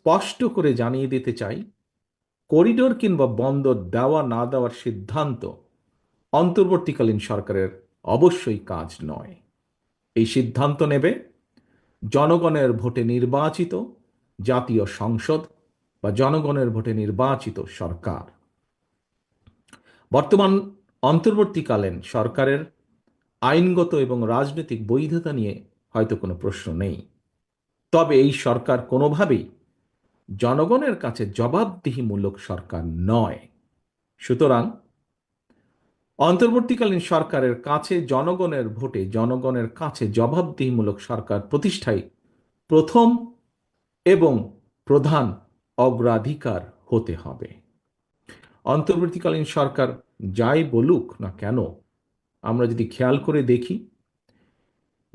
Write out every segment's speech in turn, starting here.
স্পষ্ট করে জানিয়ে দিতে চাই, করিডোর কিংবা বন্দর দেওয়া না দেওয়ার সিদ্ধান্ত অন্তর্বর্তীকালীন সরকারের অবশ্যই কাজ নয়। এই সিদ্ধান্ত নেবে জনগণের ভোটে নির্বাচিত জাতীয় সংসদ বা জনগণের ভোটে নির্বাচিত সরকার। বর্তমান অন্তর্বর্তীকালীন সরকারের আইনগত এবং রাজনৈতিক বৈধতা নিয়ে হয়তো কোনো প্রশ্ন নেই। তবে এই সরকার কোনোভাবেই জনগণের কাছে জবাবদিহিমূলক সরকার নয়। সুতরাং অন্তর্বর্তীকালীন সরকারের কাছে জনগণের ভোটে জনগণের কাছে জবাবদিহিমূলক সরকার প্রতিষ্ঠাই প্রথম এবং প্রধান অগ্রাধিকার হতে হবে। অন্তর্বর্তীকালীন সরকার যাই বলুক না কেন, আমরা যদি খেয়াল করে দেখি,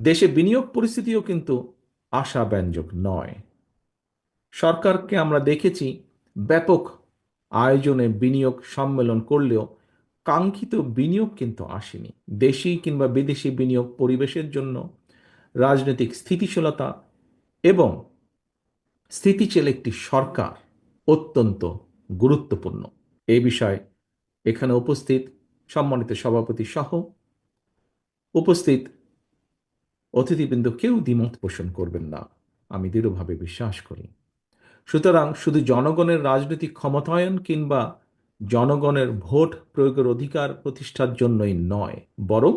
দেশে বিনিয়োগ পরিস্থিতিও কিন্তু আশাব্যঞ্জক নয়। সরকারকে আমরা দেখেছি ব্যাপক আয়োজনে বিনিয়োগ সম্মেলন করলেও কাঙ্ক্ষিত বিনিয়োগ কিন্তু আসেনি। দেশি কিংবা বিদেশি বিনিয়োগ পরিবেশের জন্য রাজনৈতিক স্থিতিশীলতা এবং স্থিতিশীল একটি সরকার অত্যন্ত গুরুত্বপূর্ণ। এই বিষয়ে এখানে উপস্থিত সম্মানিত সভাপতি সহ উপস্থিত অতিথিবৃন্দ কেউ দ্বিমত পোষণ করবেন না। আমি দৃঢ়ভাবে বিশ্বাস করি। সুতরাং শুধু জনগণের রাজনৈতিক ক্ষমতায়ন কিংবা জনগণের ভোট প্রয়োগের অধিকার প্রতিষ্ঠার জন্যই নয়, বরং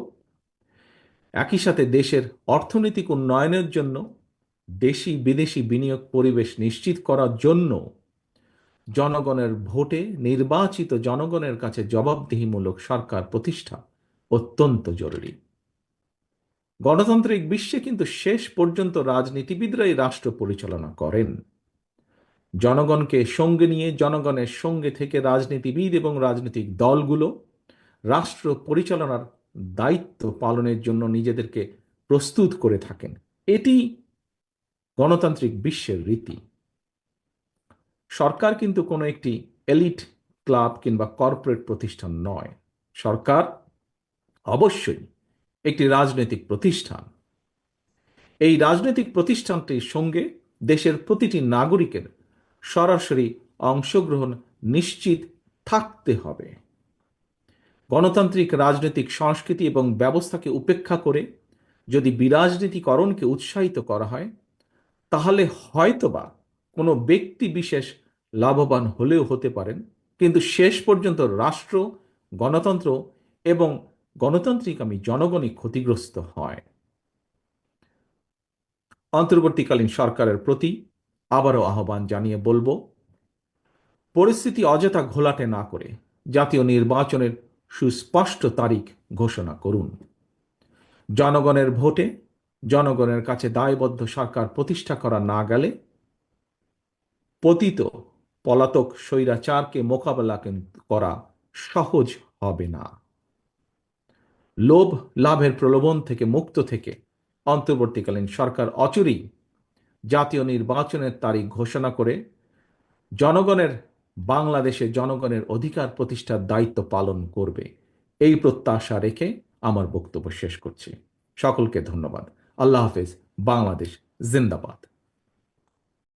একই সাথে দেশের অর্থনৈতিক উন্নয়নের জন্য দেশি বিদেশি বিনিয়োগ পরিবেশ নিশ্চিত করার জন্য জনগণের ভোটে নির্বাচিত জনগণের কাছে জবাবদিহিমূলক সরকার প্রতিষ্ঠা অত্যন্ত জরুরি। গণতান্ত্রিক বিশ্বে কিন্তু শেষ পর্যন্ত রাজনীতিবিদরাই রাষ্ট্র পরিচালনা করেন। জনগণকে সঙ্গে নিয়ে, জনগণের সঙ্গে থেকে রাজনীতিবিদ এবং রাজনৈতিক দলগুলো রাষ্ট্র পরিচালনার দায়িত্ব পালনের জন্য নিজেদেরকে প্রস্তুত করে থাকেন। এটি গণতান্ত্রিক বিশ্বের রীতি। সরকার কিন্তু কোনো একটি এলিট ক্লাব কিংবা কর্পোরেট প্রতিষ্ঠান নয়। সরকার অবশ্যই একটি রাজনৈতিক প্রতিষ্ঠান। এই রাজনৈতিক প্রতিষ্ঠানটির সঙ্গে দেশের প্রতিটি নাগরিকের সরাসরি অংশগ্রহণ নিশ্চিত থাকতে হবে। গণতান্ত্রিক, রাজনৈতিক, সংস্কৃতি এবং ব্যবস্থাকে উপেক্ষা করে যদি বিরাজনীতিকরণকে উৎসাহিত করা হয়, তাহলে হয়তোবা কোনো ব্যক্তি বিশেষ লাভবান হলেও হতে পারেন। কিন্তু শেষ পর্যন্ত রাষ্ট্র, গণতন্ত্র এবং গণতান্ত্রিক আমি জনগণই ক্ষতিগ্রস্ত হয়। অন্তর্বর্তীকালীন সরকারের প্রতি আবারও আহ্বান জানিয়ে বলব, পরিস্থিতি অযথা ঘোলাটে না করে জাতীয় নির্বাচনের সুস্পষ্ট তারিখ ঘোষণা করুন। জনগণের ভোটে জনগণের কাছে দায়বদ্ধ সরকার প্রতিষ্ঠা করা না গেলে পতিত পলাতক স্বৈরাচারকে মোকাবেলা করা সহজ হবে না। লোভ, লাভের প্রলোভন থেকে মুক্ত থেকে অন্তর্বর্তীকালীন সরকার অচুরেই জাতীয় নির্বাচনের তারিখ ঘোষণা করে জনগণের, বাংলাদেশে জনগণের অধিকার প্রতিষ্ঠার দায়িত্ব পালন করবে। এই প্রত্যাশা রেখে আমার বক্তব্য শেষ করছি। সকলকে ধন্যবাদ। আল্লাহ হাফেজ। বাংলাদেশ জিন্দাবাদ।